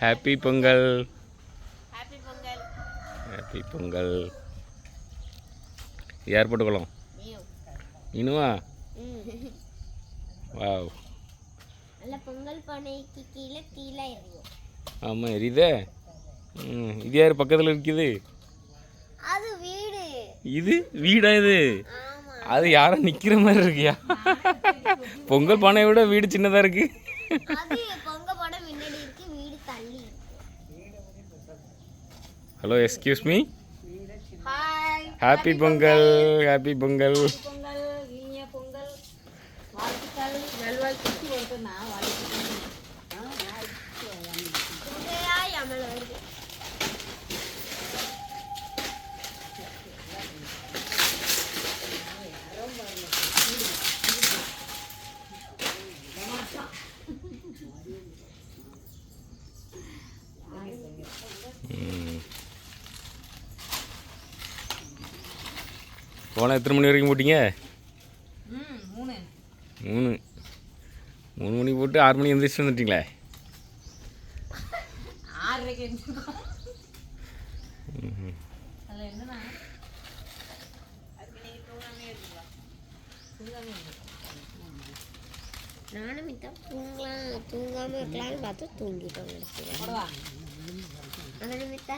Happy Pongal happy Pongal யார் போட்டுக்கலாம் இனுவா? Wow. Pongal பானைக்கு கீழே எறியும். ஆமாம் எரியுதே? இது யார் பக்கத்தில் இருக்குது அது வீடு. இது வீடா இது? அது யாரும் நிற்கிற மாதிரி இருக்கியா? பொங்கல் பானையை விட வீடு சின்னதாக இருக்கு. Hello excuse me happy Pongal happy Pongal Pongal இனிய பொங்கல் வாழ்த்துக்கள் நல்வாழ்த்துக்கு நான் வாழ்த்துக்கள் போனால் எத்தனை மணி வரைக்கும் போட்டீங்க? ம் மூணு. மூணு. மூணு மணி போட்டு ஆறு மணி எந்திரிச்சு வந்துட்டீங்களே? நானும் தூங்கலாம் தூங்காமல் இருக்கலாம்னு பார்த்து தூங்கிட்டோம் நினைக்கிறேன். அதனை மித்தா